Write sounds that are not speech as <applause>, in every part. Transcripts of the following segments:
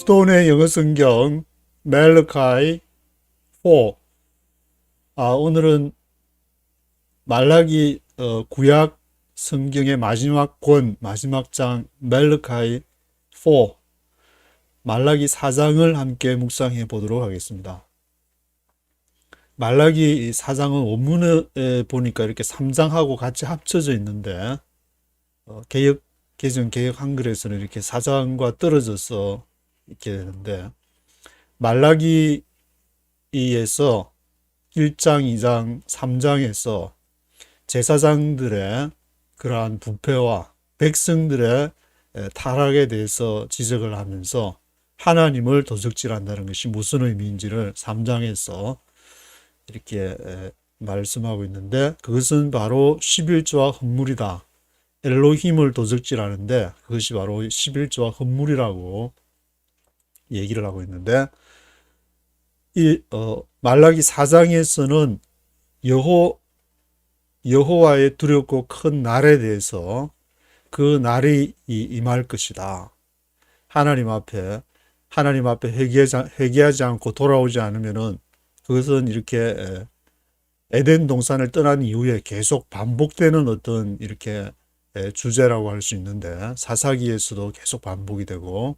스톤의 영어 성경 멜르카이 4 아, 오늘은 말라기 어, 구약 성경의 마지막 권 마지막 장 멜르카이 4 말라기 4장을 함께 묵상해 보도록 하겠습니다. 말라기 4장은 원문에 보니까 이렇게 3장하고 같이 합쳐져 있는데 어, 개혁 개정 개혁 한글에서는 이렇게 4장과 떨어져서 이렇게 되는데 말라기에서 1장, 2장, 3장에서 제사장들의 그러한 부패와 백성들의 타락에 대해서 지적을 하면서 하나님을 도적질한다는 것이 무슨 의미인지를 3장에서 이렇게 말씀하고 있는데 그것은 바로 11조와 헌물이다. 엘로힘을 도적질하는데 그것이 바로 11조와 헌물이라고 얘기를 하고 있는데 이 어, 말라기 4장에서는 여호 여호와의 두렵고 큰 날에 대해서 그 날이 임할 것이다. 하나님 앞에 하나님 앞에 회개하지, 회개하지 않고 돌아오지 않으면은 그것은 이렇게 에덴 동산을 떠난 이후에 계속 반복되는 어떤 이렇게 주제라고 할 수 있는데 사사기에서도 계속 반복이 되고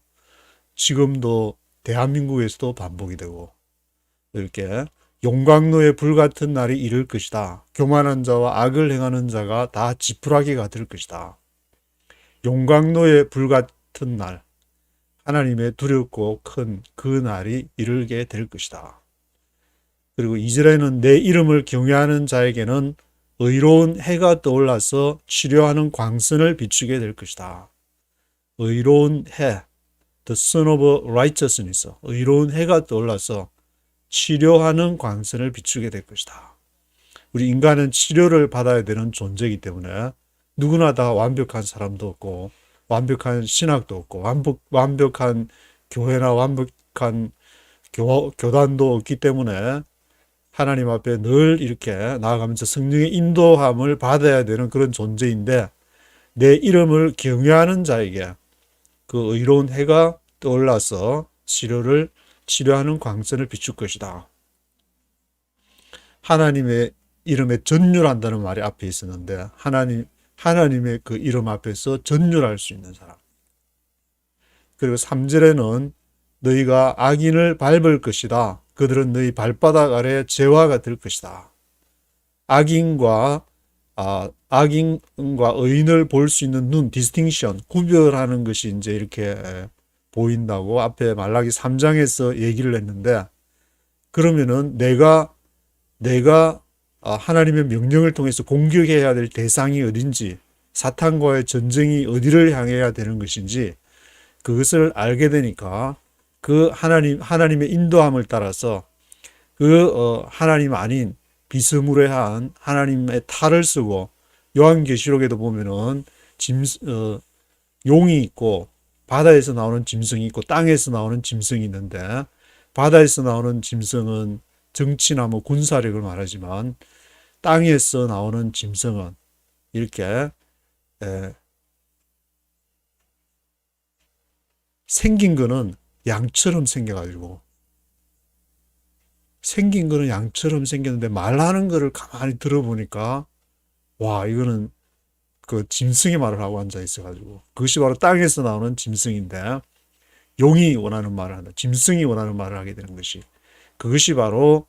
지금도 대한민국에서도 반복이 되고 이렇게 용광로의 불같은 날이 이를 것이다. 교만한 자와 악을 행하는 자가 다 지푸라기가 될 것이다. 용광로의 불같은 날, 하나님의 두렵고 큰 그 날이 이르게 될 것이다. 그리고 이절에는 내 이름을 경외하는 자에게는 의로운 해가 떠올라서 치료하는 광선을 비추게 될 것이다. 의로운 해, the sun of righteousness, 의로운 해가 떠올라서 치료하는 광선을 비추게 될 것이다. 우리 인간은 치료를 받아야 되는 존재이기 때문에 누구나 다 완벽한 사람도 없고 완벽한 신학도 없고 완벽, 완벽한 교회나 완벽한 교, 교단도 없기 때문에 하나님 앞에 늘 이렇게 나아가면서 성령의 인도함을 받아야 되는 그런 존재인데 내 이름을 경외하는 자에게 그 의로운 해가 떠올라서 치료를 치료하는 광선을 비출 것이다. 하나님의 이름에 전율한다는 말이 앞에 있었는데 하나님 하나님의 그 이름 앞에서 전율할 수 있는 사람. 그리고 3절에는 너희가 악인을 밟을 것이다. 그들은 너희 발바닥 아래 재화가 될 것이다. 악인과 아, 악인과 의인을 볼 수 있는 눈, 디스팅션, 구별하는 것이 이제 이렇게 보인다고 앞에 말라기 3장에서 얘기를 했는데 그러면은 내가 내가 아, 하나님의 명령을 통해서 공격해야 될 대상이 어딘지 사탄과의 전쟁이 어디를 향해야 되는 것인지 그것을 알게 되니까 그 하나님 하나님의 인도함을 따라서 그 어, 하나님 아닌 비스무레한 하나님의 탈을 쓰고 요한계시록에도 보면은 짐 어, 용이 있고 바다에서 나오는 짐승이 있고 땅에서 나오는 짐승이 있는데 바다에서 나오는 짐승은 정치나 뭐 군사력을 말하지만 땅에서 나오는 짐승은 이렇게 에, 생긴 거는 양처럼 생겨가지고 생긴 거는 양처럼 생겼는데 말하는 거를 가만히 들어보니까 와 이거는 그 짐승의 말을 하고 앉아 있어가지고 그것이 바로 땅에서 나오는 짐승인데 용이 원하는 말을 한다. 짐승이 원하는 말을 하게 되는 것이 그것이 바로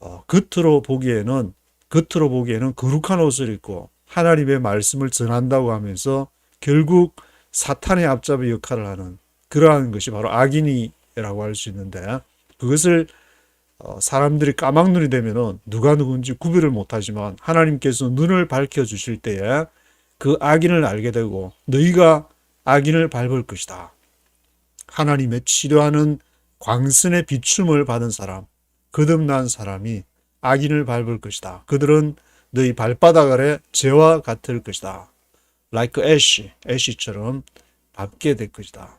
어, 겉으로 보기에는 겉으로 보기에는 거룩한 옷을 입고 하나님의 말씀을 전한다고 하면서 결국 사탄의 앞잡이 역할을 하는 그러한 것이 바로 악인이라고 할 수 있는데 그것을 어, 사람들이 까막눈이 되면은 누가 누군지 구별을 못하지만 하나님께서 눈을 밝혀 주실 때에 그 악인을 알게 되고 너희가 악인을 밟을 것이다. 하나님의 치료하는 광선의 비춤을 받은 사람, 거듭난 사람이 악인을 밟을 것이다. 그들은 너희 발바닥 아래 재와 같을 것이다. like ash, ash처럼 밟게 될 것이다.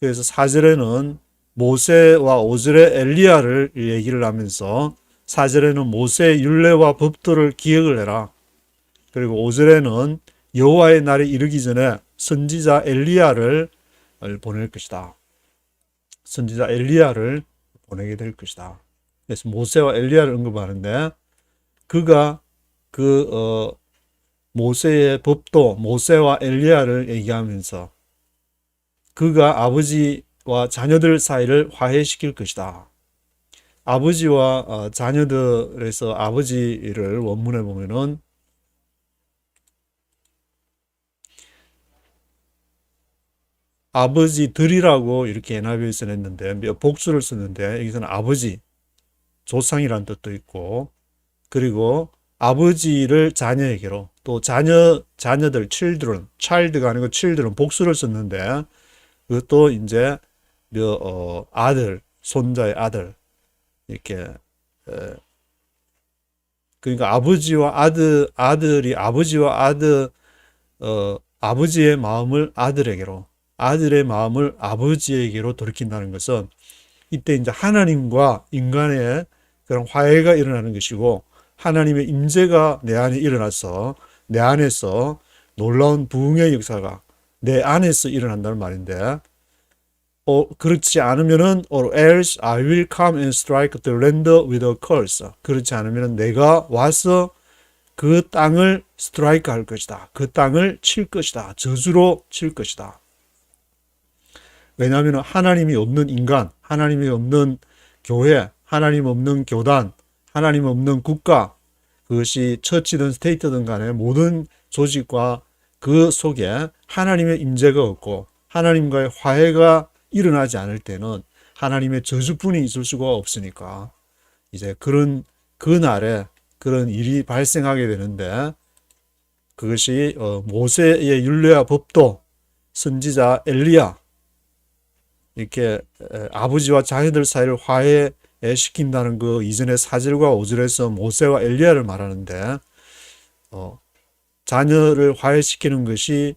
그래서 4절에는 모세와 5절에 엘리야를 얘기를 하면서 4절에는 모세의 율례와 법도를 기억을 해라. 그리고 5절에는 여호와의 날이 이르기 전에 선지자 엘리야를 보낼 것이다. 선지자 엘리야를 보내게 될 것이다. 그래서 모세와 엘리야를 언급하는데 그가 그 어, 모세의 법도 모세와 엘리야를 얘기하면서 그가 아버지 와 자녀들 사이를 화해시킬 것이다. 아버지와 어, 자녀들에서 아버지를 원문에 보면은 아버지들이라고 이렇게 NIV에서 냈는데 몇 복수를 썼는데 여기서는 아버지 조상이란 뜻도 있고 그리고 아버지를 자녀에게로 또 자녀 자녀들 children child가 아니고 children 복수를 썼는데 그것도 이제 몇, 어, 아들 손자의 아들. 이렇게 에, 그러니까 아버지와 아들 아들이 아버지와 아들 어, 아버지의 마음을 아들에게로 아들의 마음을 아버지에게로 돌이킨다는 것은 이때 이제 하나님과 인간의 그런 화해가 일어나는 것이고 하나님의 임재가 내 안에 일어나서 내 안에서 놀라운 부흥의 역사가 내 안에서 일어난다는 말인데 어, 그렇지 않으면은 or else I will come and strike the land with a curse. 그렇지 않으면은 내가 와서 그 땅을 스트라이크 할 것이다. 그 땅을 칠 것이다. 저주로 칠 것이다. 왜냐하면 하나님이 없는 인간, 하나님이 없는 교회, 하나님 없는 교단, 하나님 없는 국가, 그것이 처치든 스테이트든 간에 모든 조직과 그 속에 하나님의 임재가 없고 하나님과의 화해가 일어나지 않을 때는 하나님의 저주뿐이 있을 수가 없으니까 이제 그런 그날에 그런 일이 발생하게 되는데 그것이 어, 모세의 율례와 법도 선지자 엘리야 이렇게 에, 아버지와 자녀들 사이를 화해시킨다는 그 이전의 4절과 5절에서 모세와 엘리야를 말하는데 어, 자녀를 화해시키는 것이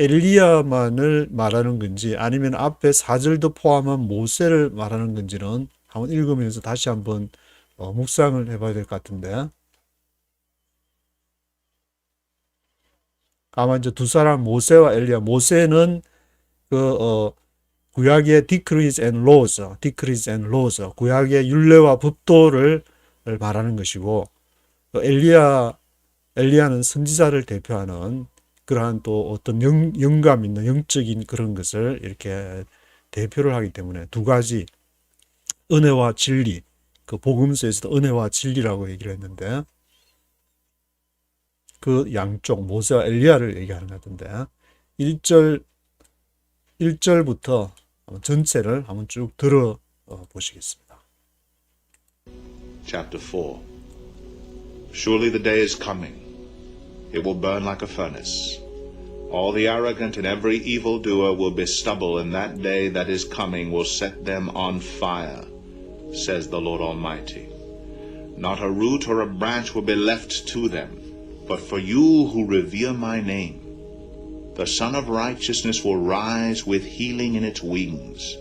엘리야만을 말하는 건지 아니면 앞에 4절도 포함한 모세를 말하는 건지는 한번 읽으면서 다시 한번 어, 묵상을 해봐야 될 것 같은데. 아마 이제 두 사람 모세와 엘리야. 모세는 그 어, 구약의 decrees and laws, decrees and laws, 구약의 율례와 법도를 말하는 것이고 그 엘리야 엘리야는 선지자를 대표하는 그러한 또 어떤 영, 영감 있는 영적인 그런 것을 이렇게 대표를 하기 때문에 두 가지 은혜와 진리 그 복음서에서도 은혜와 진리라고 얘기를 했는데 그 양쪽 모세와 엘리야를 얘기하는 것 같은데 1절 1절부터 전체를 한번 쭉 들어 보시겠습니다. Chapter 4 Surely the day is coming. It will burn like a furnace. All the arrogant and every evildoer will be stubble, and that day that is coming will set them on fire, says the Lord Almighty. Not a root or a branch will be left to them, but for you who revere my name. The Son of Righteousness will rise with healing in its wings,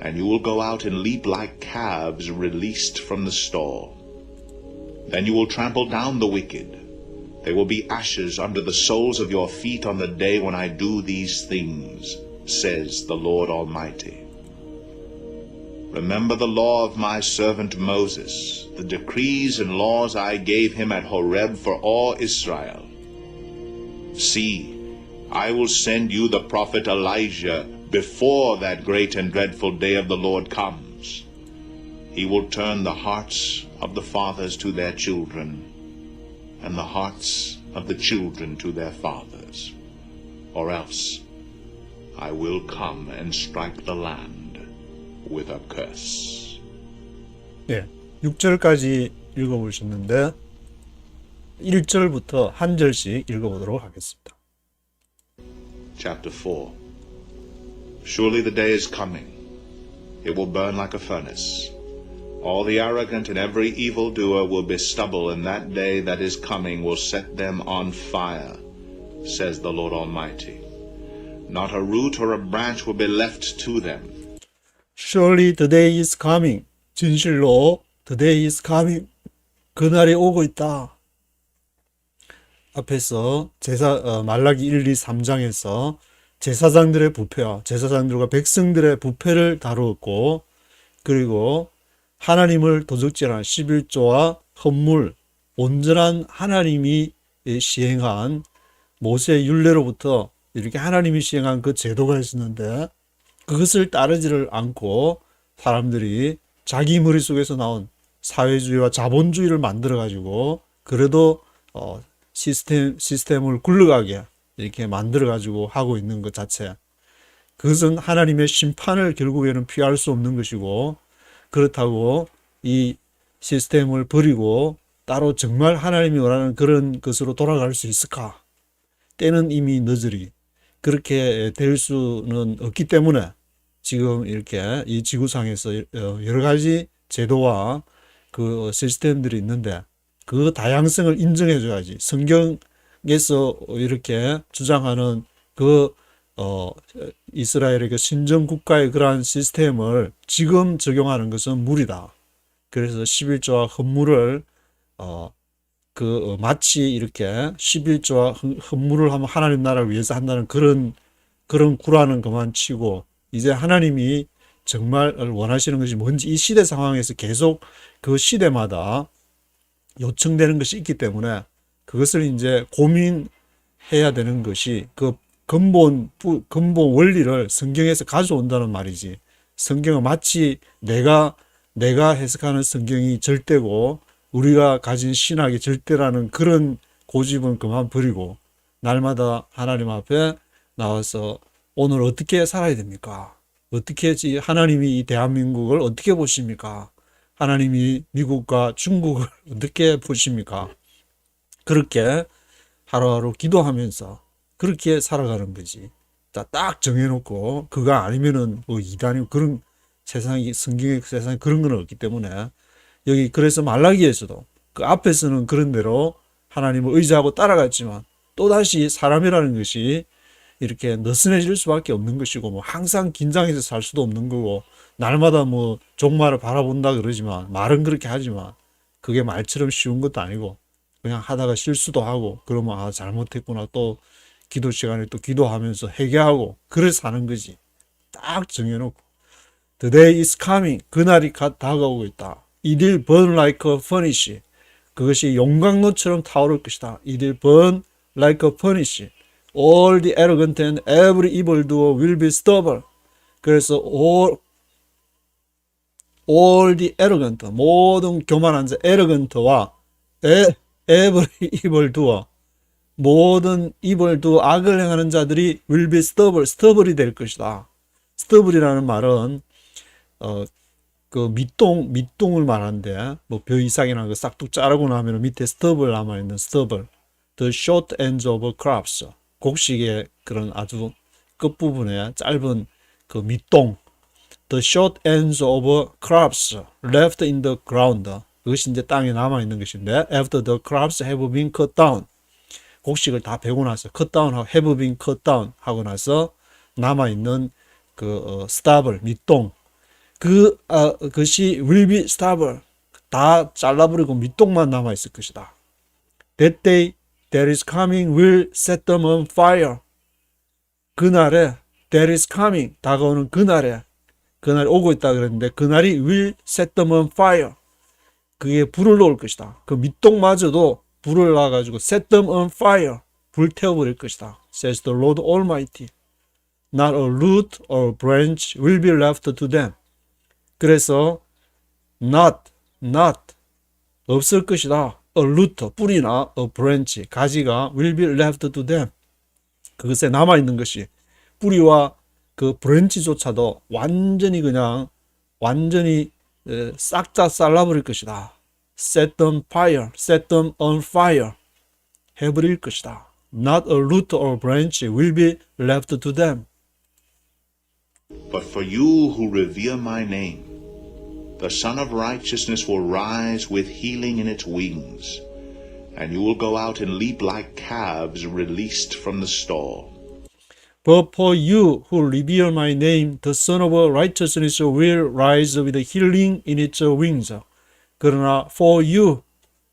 and you will go out and leap like calves released from the stall. Then you will trample down the wicked. They will be ashes under the soles of your feet on the day when I do these things, says the Lord Almighty. Remember the law of my servant Moses, the decrees and laws I gave him at Horeb for all Israel. See, I will send you the prophet Elijah before that great and dreadful day of the Lord comes. He will turn the hearts of the fathers to their children, and the hearts of the children to their fathers. Or else I will come and strike the land with a curse. 예, 6절까지 읽어보셨는데 1절부터 한 절씩 읽어보도록 하겠습니다. Chapter 4 Surely the day is coming. It will burn like a furnace. All the arrogant and every evildoer will be stubble, and that day that is coming will set them on fire, says the Lord Almighty. Not a root or a branch will be left to them. Surely the day is coming. 진실로 the day is coming. 그날이 오고 있다. 앞에서 제사 어, 말라기 1, 2, 3장에서 제사장들의 부패와 제사장들과 백성들의 부패를 다루었고 그리고 하나님을 도적질한 11조와 헌물 온전한 하나님이 시행한 모세 율례로부터 이렇게 하나님이 시행한 그 제도가 있었는데 그것을 따르지를 않고 사람들이 자기 머릿속에서 나온 사회주의와 자본주의를 만들어 가지고 그래도 어 시스템 시스템을 굴러가게 이렇게 만들어 가지고 하고 있는 것 자체. 그것은 하나님의 심판을 결국에는 피할 수 없는 것이고 그렇다고 이 시스템을 버리고 따로 정말 하나님이 원하는 그런 것으로 돌아갈 수 있을까? 때는 이미 늦으리 그렇게 될 수는 없기 때문에 지금 이렇게 이 지구상에서 어, 여러 가지 제도와 그 시스템들이 있는데 그 다양성을 인정해 줘야지 성경에서 이렇게 주장하는 그 어, 이스라엘의 그 신정 국가의 그러한 시스템을 지금 적용하는 것은 무리다. 그래서 11조와 헌물을 어, 그 어, 마치 이렇게 11조와 헌- 헌물을 하면 하나님 나라를 위해서 한다는 그런 그런 구라는 그만 치고 이제 하나님이 정말 원하시는 것이 뭔지 이 시대 상황에서 계속 그 시대마다 요청되는 것이 있기 때문에 그것을 이제 고민해야 되는 것이 그 근본 부- 근본 원리를 성경에서 가져온다는 말이지. 성경은 마치 내가 내가 해석하는 성경이 절대고 우리가 가진 신학이 절대라는 그런 고집은 그만 버리고 날마다 하나님 앞에 나와서 오늘 어떻게 살아야 됩니까? 어떻게 지- 하나님이 이 대한민국을 어떻게 보십니까? 하나님이 미국과 중국을 <laughs> 어떻게 보십니까? 그렇게 하루하루 기도하면서 그렇게 살아가는 거지. 자, 딱 정해놓고 그거 아니면은 뭐 이단이 그런 세상이 성경의 세상에 그런 건 없기 때문에 여기 그래서 말라기에서도 그 앞에서는 그런 대로 하나님을 의지하고 따라갔지만 또 다시 사람이라는 것이 이렇게 느슨해질 수밖에 없는 것이고 뭐 항상 긴장해서 살 수도 없는 거고 날마다 뭐 종말을 바라본다 그러지만 말은 그렇게 하지만 그게 말처럼 쉬운 것도 아니고 그냥 하다가 실수도 하고 그러면 아 잘못했구나 또 기도 시간에 또 기도하면서 회개하고 그래 사는 거지 딱 정해놓고 The day is coming 그날이 갓 다가오고 있다 will burn like a furnace 그것이 용광로처럼 타오를 것이다 will burn like a furnace All the arrogant and every evildoer will be stubble 그래서 all all the arrogant 모든 교만한 자 arrogant와 e- every evildoer 모든 evildoer 악을 행하는 자들이 will be stubble stubble이 될 것이다. stubble이라는 말은 어 그 밑동 밑동을 말하는데 뭐벼 이상이나 그 싹둑 자르고 나면 밑에 stubble 남아 있는 stubble the short ends of crops 곡식의 그런 아주 끝 부분에 짧은 그 밑동 the short ends of crops left in the ground. 그것이 이제 땅에 남아 있는 것인데 after the crops have been cut down. 곡식을 다 베고 나서 cut down 하고 have been cut down 하고 나서 남아 있는 그 어, stubble 밑동 그 아, 그것이 will stubble 다 잘라버리고 밑동만 남아 있을 것이다. That day that is coming will set them on fire. 그날에 that is coming 다가오는 그날에 그날이 오고 있다 그랬는데 그날이 will set them on fire. 그게 불을 놓을 것이다. 그 밑동마저도 불을 놔가지고 set them on fire. 불 태워버릴 것이다. says the Lord Almighty. Not a root or branch will be left to them. 그래서 not, not 없을 것이다. a root 뿌리나 a branch 가지가 will be left to them. 그것에 남아 있는 것이 뿌리와 그 브랜치조차도 완전히 그냥 완전히 싹 다 잘라버릴 것이다. set them fire, set them on fire 해버릴 것이다. Not a root or branch will be left to them. But for you who revere my name, the Son of Righteousness will rise with healing in its wings, and you will go out and leap like calves released from the stall. But for you who revere my name, the Son of Righteousness will rise with healing in its wings. 그러나 for you,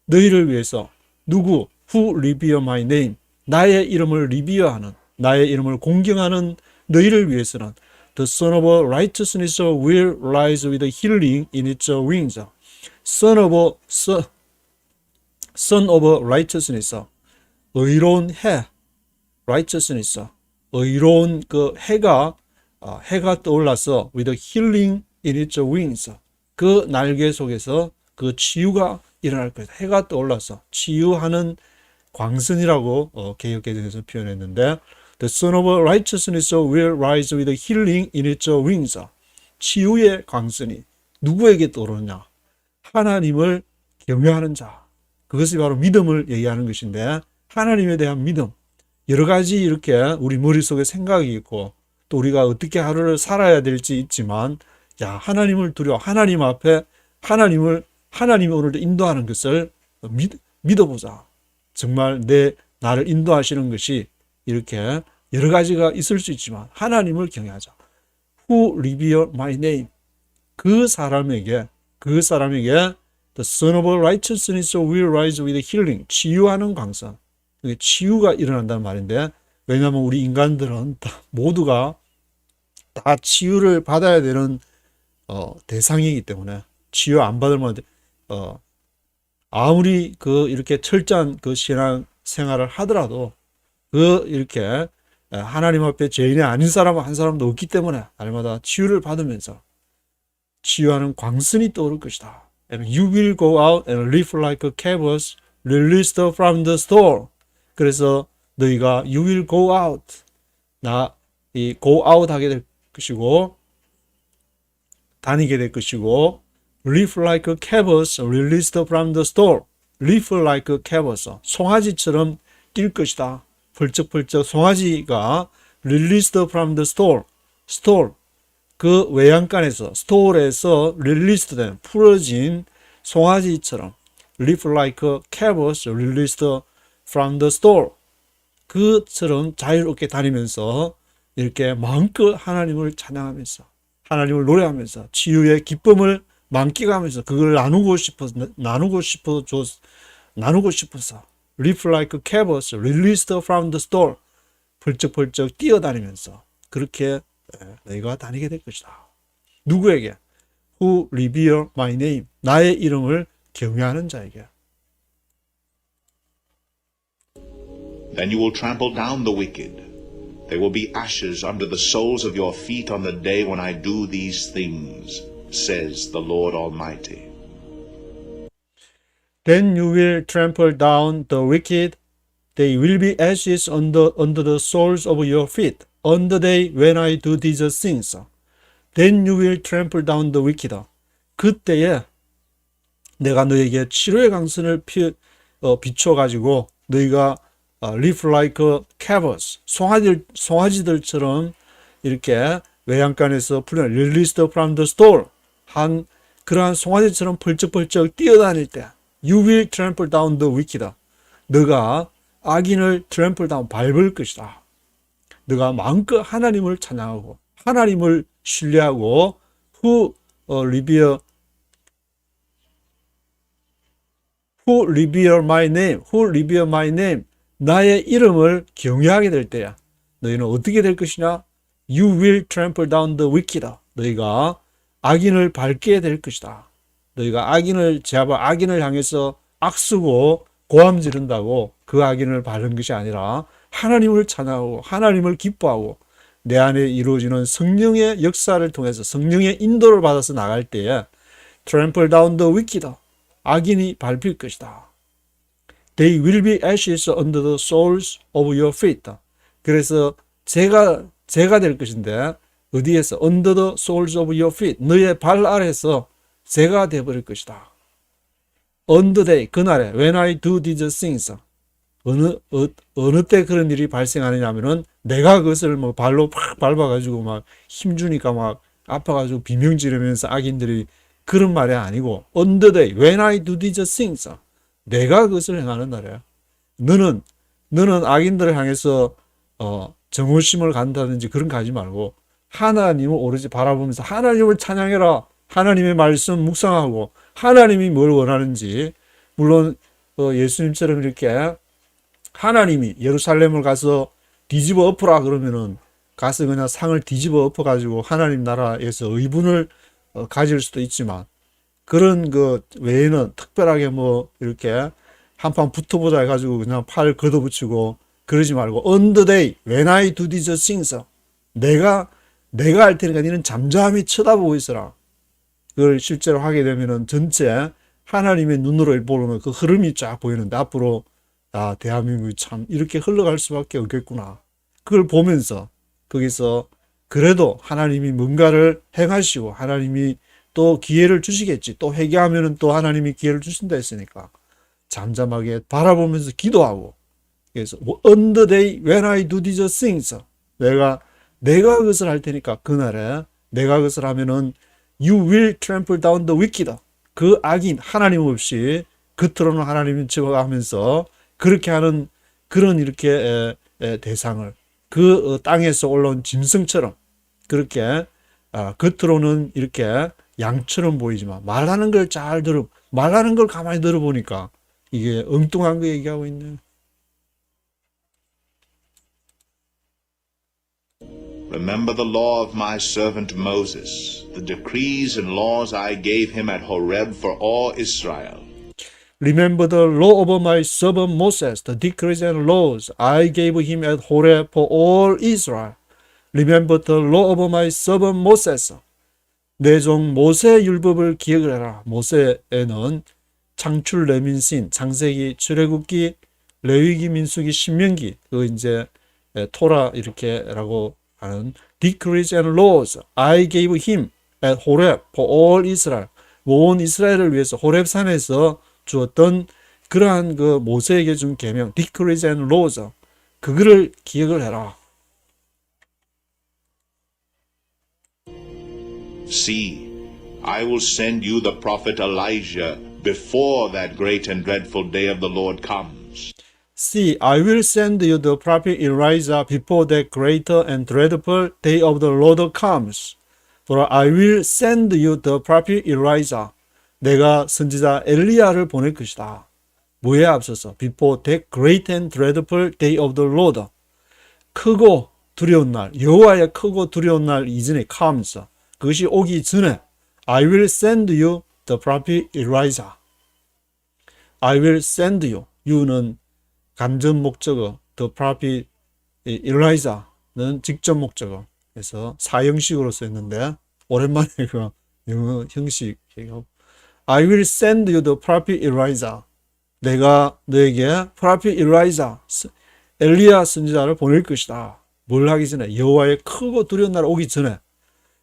너희를 위해서 누구 who revere my name, 나의 이름을 리비어하는 나의 이름을 공경하는 너희를 위해서는 The Son of Righteousness will rise with healing in its wings. Son of Son, son of Righteousness 의로운 해 Righteousness 의로운 그 해가 아, 해가 떠올라서 with healing in its wings 그 날개 속에서 그 치유가 일어날 것이다. 해가 떠올라서 치유하는 광선이라고 어, 개혁개정에서 표현했는데 The Son of Righteousness will rise with healing in its wings. 치유의 광선이 누구에게 떠오르냐? 하나님을 경외하는 자. 그것이 바로 믿음을 얘기하는 것인데 하나님에 대한 믿음. 여러 가지 이렇게 우리 머릿속에 생각이 있고 또 우리가 어떻게 하루를 살아야 될지 있지만 야 하나님을 두려워 하나님 앞에 하나님을 하나님이 오늘도 인도하는 것을 믿, 믿어보자. 정말 내 나를 인도하시는 것이 이렇게 여러 가지가 있을 수 있지만 하나님을 경외하자. Who revere my name? 그 사람에게 그 사람에게 the son of righteousness will rise with healing. 치유하는 광선. 치유가 일어난다는 말인데 왜냐하면 우리 인간들은 다 모두가 다 치유를 받아야 되는 어, 대상이기 때문에 치유 안 받으면 어, 아무리 그 이렇게 철저한 그 신앙 생활을 하더라도 그 이렇게 하나님 앞에 죄인이 아닌 사람 한 사람도 없기 때문에 날마다 치유를 받으면서 치유하는 광선이 떠오를 것이다. And you will go out and live like a calves released from the store. 그래서 너희가 you will go out 나 이 go out 하게 될 것이고 다니게 될 것이고 live like a calves released from the store. live like a calves 송아지처럼 뛸 것이다. 펄쩍펄쩍 송아지가 released from the store. store 그 외양간에서 스토어에서 릴리스트 된 풀어진 송아지처럼 live like a calves released from the store 그처럼 자유롭게 다니면서 이렇게 마음껏 하나님을 찬양하면서 하나님을 노래하면서 치유의 기쁨을 만끽하면서 그걸 나누고 싶어서 나누고 싶어 줘 나누고 싶어서 live like a calves released from the store 펄쩍펄쩍 뛰어다니면서 그렇게 너희가 다니게 될 것이다. 누구에게? Who revere my name. 나의 이름을 경외하는 자에게. Then you will trample down the wicked. They will be ashes under the soles of your feet on the day when I do these things, says the Lord Almighty. Then you will trample down the wicked. They will be ashes under, under the soles of your feet on the day when I do these things. Then you will trample down the wicked. 그때에 내가 너에게 치료의 강선을 피, 어, 비춰가지고 너희가 어, live like calves, 송아지들, 송아지들처럼 이렇게 외양간에서 풀려 released from the store 한 그러한 송아지처럼 펄쩍펄쩍 뛰어다닐 때 you will trample down the wicked. 너가 악인을 trample down 밟을 것이다. 너가 마음껏 하나님을 찬양하고 하나님을 신뢰하고 who 어, revere who revere my name, who revere my name, 나의 이름을 경외하게 될 때야. 너희는 어떻게 될 것이냐? You will trample down the wicked. 너희가 악인을 밟게 될 것이다. 너희가 악인을 제압하 악인을 향해서 악수고 고함 지른다고 그 악인을 밟는 것이 아니라 하나님을 찬양하고 하나님을 기뻐하고 내 안에 이루어지는 성령의 역사를 통해서 성령의 인도를 받아서 나갈 때에 trample down the wicked 악인이 밟힐 것이다. They will be ashes under the soles of your feet. 그래서 제가 제가 될 것인데 어디에서 under the soles of your feet 너의 발 아래에서 제가 되어버릴 것이다. On the day 그날에 when I do these things 어느 어, 어느 때 그런 일이 발생하느냐면은 내가 그것을 뭐 발로 팍 밟아가지고 막 힘주니까 막 아파가지고 비명 지르면서 악인들이 그런 말이 아니고 on the day when I do these things 내가 그것을 행하는 날이야. 너는 너는 악인들을 향해서 어, 정오심을 간다든지 그런 거 하지 말고 하나님을 오로지 바라보면서 하나님을 찬양해라. 하나님의 말씀 묵상하고 하나님이 뭘 원하는지 물론 어, 예수님처럼 이렇게 하나님이 예루살렘을 가서 뒤집어 엎어라 그러면은 가서 그냥 상을 뒤집어 엎어 가지고 하나님 나라에서 의분을 어, 가질 수도 있지만 그런 그 외에는 특별하게 뭐 이렇게 한판 붙어보자 해가지고 그냥 팔 걷어붙이고 그러지 말고 on the day when I do these things 내가 내가 할 테니까 니는 잠잠히 쳐다보고 있어라. 그걸 실제로 하게 되면은 전체 하나님의 눈으로 보면 그 흐름이 쫙 보이는데 앞으로 아 대한민국이 참 이렇게 흘러갈 수밖에 없겠구나. 그걸 보면서 거기서 그래도 하나님이 뭔가를 행하시고 하나님이 또 기회를 주시겠지. 또 회개하면은 또 하나님이 기회를 주신다 했으니까 잠잠하게 바라보면서 기도하고 그래서 뭐, on the when I do these things 내가 내가 그것을 할 테니까 그날에 내가 그것을 하면은 you will trample down the wicked 그 악인 하나님 없이 겉으로는 하나님을 집어가면서 그렇게 하는 그런 이렇게 에, 에, 대상을 그 어, 땅에서 올라온 짐승처럼 그렇게 아, 겉으로는 이렇게 양처럼 보이지만 말하는 걸 잘 들어 말하는 걸 가만히 들어보니까 이게 엉뚱한 거 얘기하고 있네. Remember the law of my servant Moses, the decrees and laws I gave him at Horeb for all Israel. Remember the law of my servant Moses, the decrees and laws I gave him at Horeb for all Israel. Remember the law of my servant Moses. 내종 모세 율법을 기억을 해라. 모세에는 창출 레민신, 창세기, 출애굽기, 레위기, 민수기, 신명기, 그 이제 에, 토라 이렇게라고 하는 decrees and laws I gave him at Horeb for all Israel. 온 이스라엘을 위해서 호렙 산에서 주었던 그러한 그 모세에게 준 계명 decrees and laws 그거를 기억을 해라. See, I will send you the prophet Elijah before that great and dreadful day of the Lord comes. See, I will send you the prophet Elijah before that greater and dreadful day of the Lord comes. For I will send you the prophet Elijah. 내가 선지자 엘리야를 보낼 것이다. 뭐에 앞서서 before that great and dreadful day of the Lord. 크고 두려운 날, 여호와의 크고 두려운 날 이전에 comes. 그것이 오기 전에 I will send you the prophet Elijah. I will send you. you는 간접 목적어, the prophet Elijah는 직접 목적어. 그래서 사형식으로 쓰였는데 오랜만에 <laughs> 그 영어 형식 I will send you the prophet Elijah. 내가 너에게 prophet Elijah, 엘리야 선지자를 보낼 것이다. 뭘 하기 전에 여호와의 크고 두려운 날 오기 전에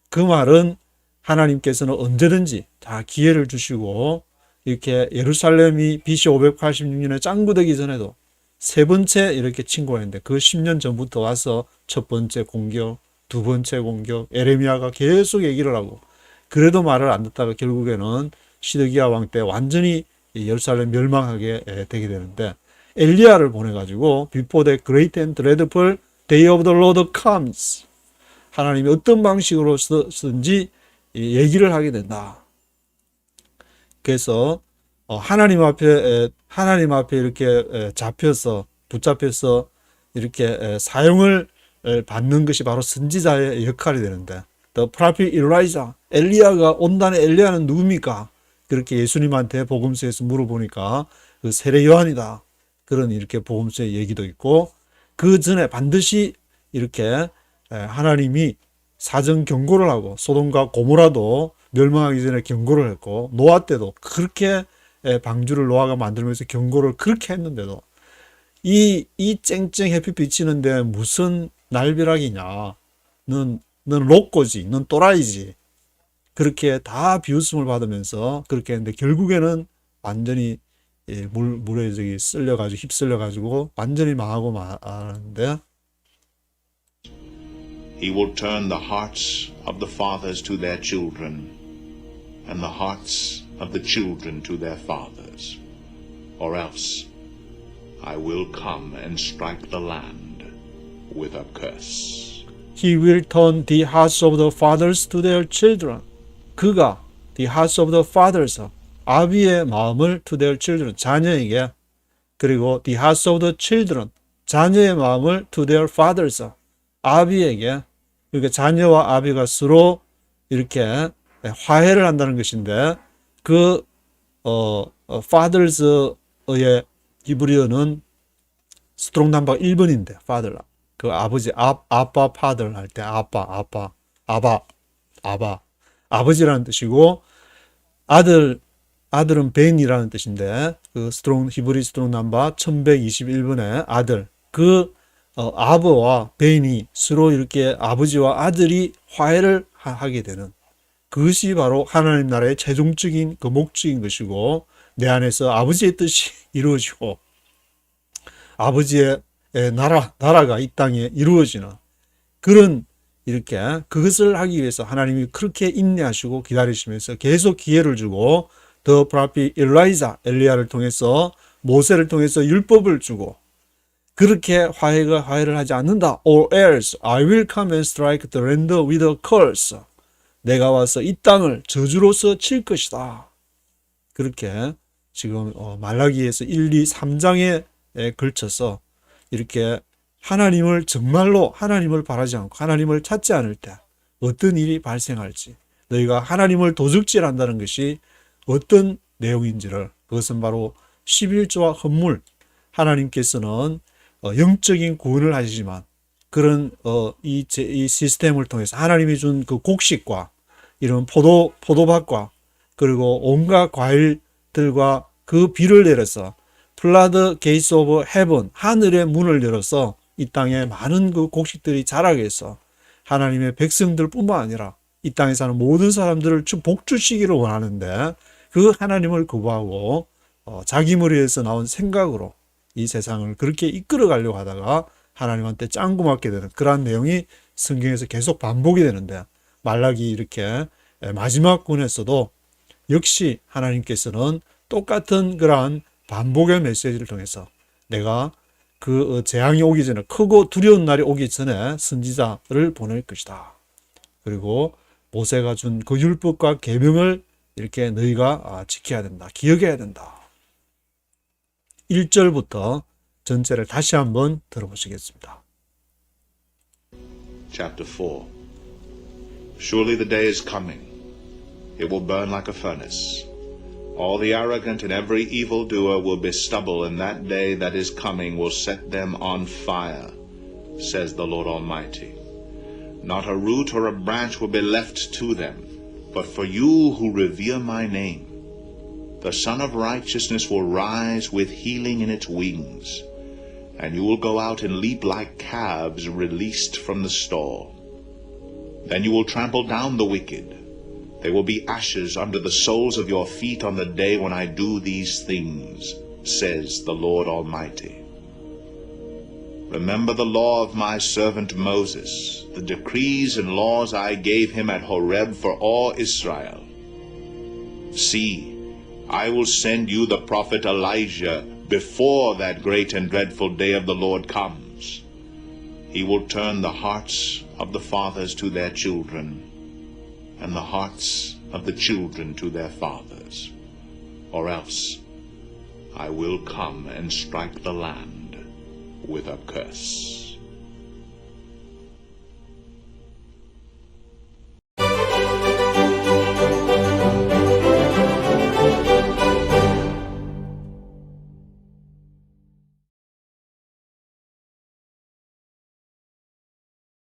그 말은 하나님께서는 언제든지 다 기회를 주시고 이렇게 예루살렘이 BC 586년에 짱구되기 전에도 세 번째 이렇게 친구했는데 그 10년 전부터 와서 첫 번째 공격, 두 번째 공격, 에레미야가 계속 얘기를 하고 그래도 말을 안 듣다가 결국에는 시드기야 왕 때 완전히 이 예루살렘 멸망하게 에, 되게 되는데 엘리야를 보내가지고 before the great and dreadful day of the Lord comes 하나님이 어떤 방식으로 쓰든지 이 얘기를 하게 된다. 그래서 어, 하나님 앞에 에, 하나님 앞에 이렇게 에, 잡혀서 붙잡혀서 이렇게 에, 사용을 에, 받는 것이 바로 선지자의 역할이 되는데 The prophet Elijah 엘리야가 온다는 엘리야는 누굽니까? 그렇게 예수님한테 복음서에서 물어보니까 그 세례 요한이다. 그런 이렇게 복음서의 얘기도 있고 그 전에 반드시 이렇게 에, 하나님이 사전 경고를 하고 소돔과 고모라도 멸망하기 전에 경고를 했고 노아 때도 그렇게 에, 방주를 노아가 만들면서 경고를 그렇게 했는데도 이, 이 쨍쨍 햇빛 비치는데 무슨 날벼락이냐. 넌, 넌 로꼬지. 넌 또라이지. 그렇게 다 비웃음을 받으면서 그렇게 했는데 결국에는 완전히 예, 물, 물에 저기 쓸려가지고 휩쓸려가지고 완전히 망하고 마는데 He will turn the hearts of the fathers to their children, and the hearts of the children to their fathers. Or else I will come and strike the land with a curse. He will turn the hearts of the fathers to their children. 그가 the hearts of the fathers 아비의 마음을 to their children 자녀에게 그리고 the hearts of the children 자녀의 마음을 to their fathers 아비에게 그러니까 자녀와 아비가 서로 이렇게 화해를 한다는 것인데 그 어, 어 fathers의 히브리어는 스트롱 넘버 1번인데 father. 그 아버지 아, 아빠 father 할 때 아빠 아빠 아바 아바. 아버지라는 뜻이고 아들 아들은 벤이라는 뜻인데 그 스트롱 히브리 스트롱 넘버 1121번의 아들. 그 어, 아버와 벤이 서로 이렇게 아버지와 아들이 화해를 하- 하게 되는 그것이 바로 하나님 나라의 최종적인 그 목적인 것이고 내 안에서 아버지의 뜻이 <laughs> 이루어지고 아버지의 에, 나라 나라가 이 땅에 이루어지는 그런 이렇게 그것을 하기 위해서 하나님이 그렇게 인내하시고 기다리시면서 계속 기회를 주고 더 프라피 엘라이자 엘리야를 통해서 모세를 통해서 율법을 주고 그렇게 화해가 화해를 하지 않는다. Or else I will come and strike the land with a curse. 내가 와서 이 땅을 저주로서 칠 것이다. 그렇게 지금 어, 말라기에서 1, 2, 3장에 걸쳐서 이렇게 하나님을 정말로 하나님을 바라지 않고 하나님을 찾지 않을 때 어떤 일이 발생할지 너희가 하나님을 도적질한다는 것이 어떤 내용인지를 그것은 바로 11조와 헌물 하나님께서는 어, 영적인 구원을 하시지만 그런 어, 이 시스템을 통해서 하나님이 준 그 곡식과 이런 포도 포도밭과 그리고 온갖 과일들과 그 비를 내려서 플라드 게이스 오브 헤븐 하늘의 문을 열어서 이 땅에 많은 그 곡식들이 자라게 해서 하나님의 백성들뿐만 아니라 이 땅에 사는 모든 사람들을 주- 복주시기를 원하는데 그 하나님을 거부하고 어, 자기 머리에서 나온 생각으로 이 세상을 그렇게 이끌어 가려고 하다가 하나님한테 짱구 맞게 되는 그러한 내용이 성경에서 계속 반복이 되는데 말라기 이렇게 마지막 군에서도 역시 하나님께서는 똑같은 그러한 반복의 메시지를 통해서 내가 그 어, 재앙이 오기 전에 크고 두려운 날이 오기 전에 선지자를 보낼 것이다. 그리고 모세가 준 그 율법과 계명을 이렇게 너희가 아, 지켜야 된다. 기억해야 된다. 1절부터 전체를 다시 한번 들어보시겠습니다. Chapter 4 Surely the day is coming. It will burn like a furnace. All the arrogant and every evildoer will be stubble, and that day that is coming will set them on fire, says the Lord Almighty. Not a root or a branch will be left to them, but for you who revere my name. The Son of Righteousness will rise with healing in its wings, and you will go out and leap like calves released from the stall. Then you will trample down the wicked. They will be ashes under the soles of your feet on the day when I do these things, says the Lord Almighty. Remember the law of my servant Moses, the decrees and laws I gave him at Horeb for all Israel. See, I will send you the prophet Elijah before that great and dreadful day of the Lord comes. He will turn the hearts of the fathers to their children, and the hearts of the children to their fathers. Or else I will come and strike the land with a curse.